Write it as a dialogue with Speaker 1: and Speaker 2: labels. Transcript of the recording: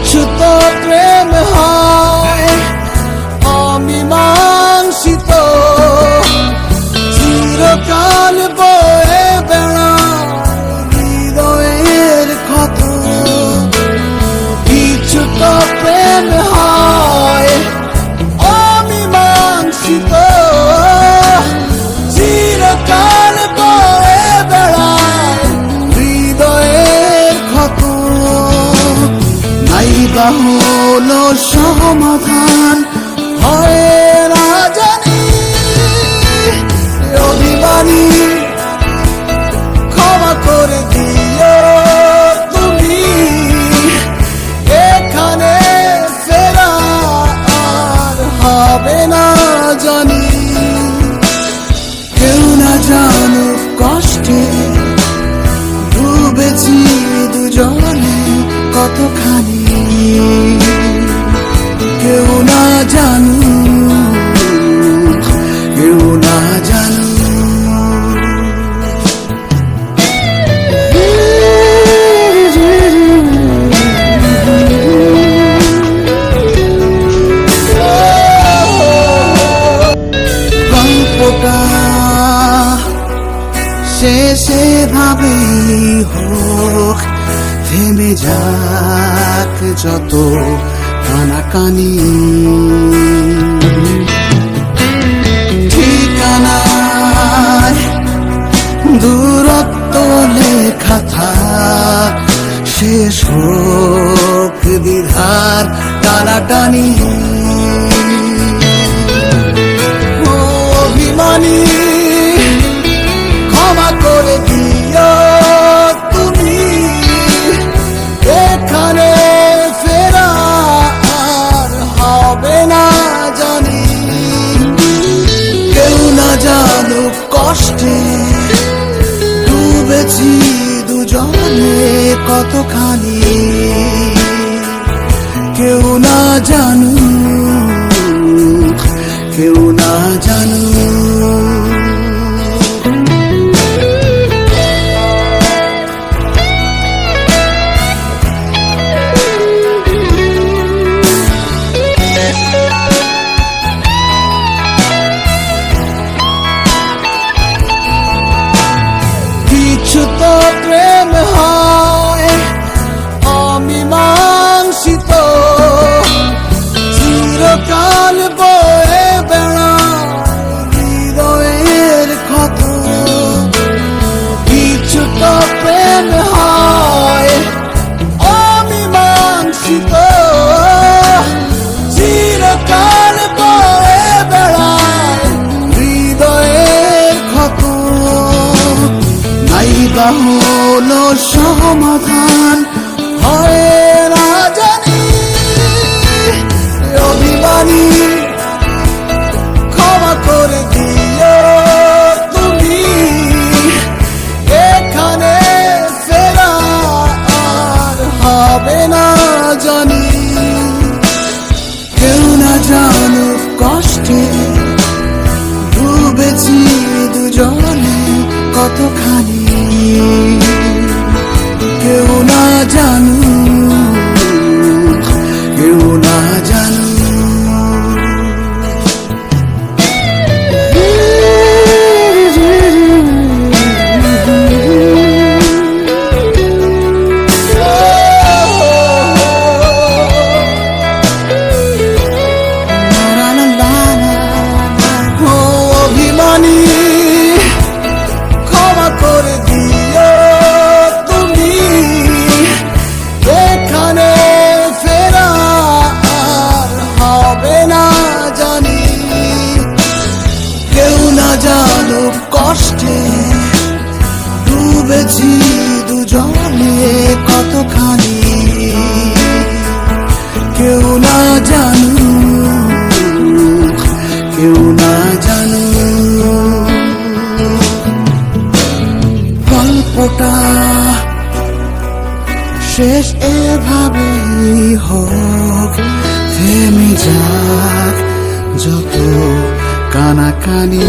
Speaker 1: কিছু তো প্রেম হয় অমীমাংসিত চিরকাল বয়ে হলো সমাধান। হয় না জানি অভিমানী, ক্ষমা করে দিও তুমি। এখানে ফেরা হবে না জানি। কেউ না জানুক কষ্টে ডুবেছি দুজনে কতখানি। শেষে ভাবেই হোক, থেমে যাক যত কানাকানি। ঠিকানায় দূরত্ব লেখা থাক, শেষ হোক, দ্বিধার টানাটানি। ডুবেছি দুজনে কতখানি? কেউ না জানু কেউ না জানু হলো সমাধান হয় না জানি অভিমানী, ক্ষমা করে দিও তুমি। এখানে ফেরা আর হবে না জানি। কেউ না জানুক কষ্টে, ডুবেছি দুজনে কতখানি। শেষ এভাবে হোক থেমে যাক যত কানাকানি।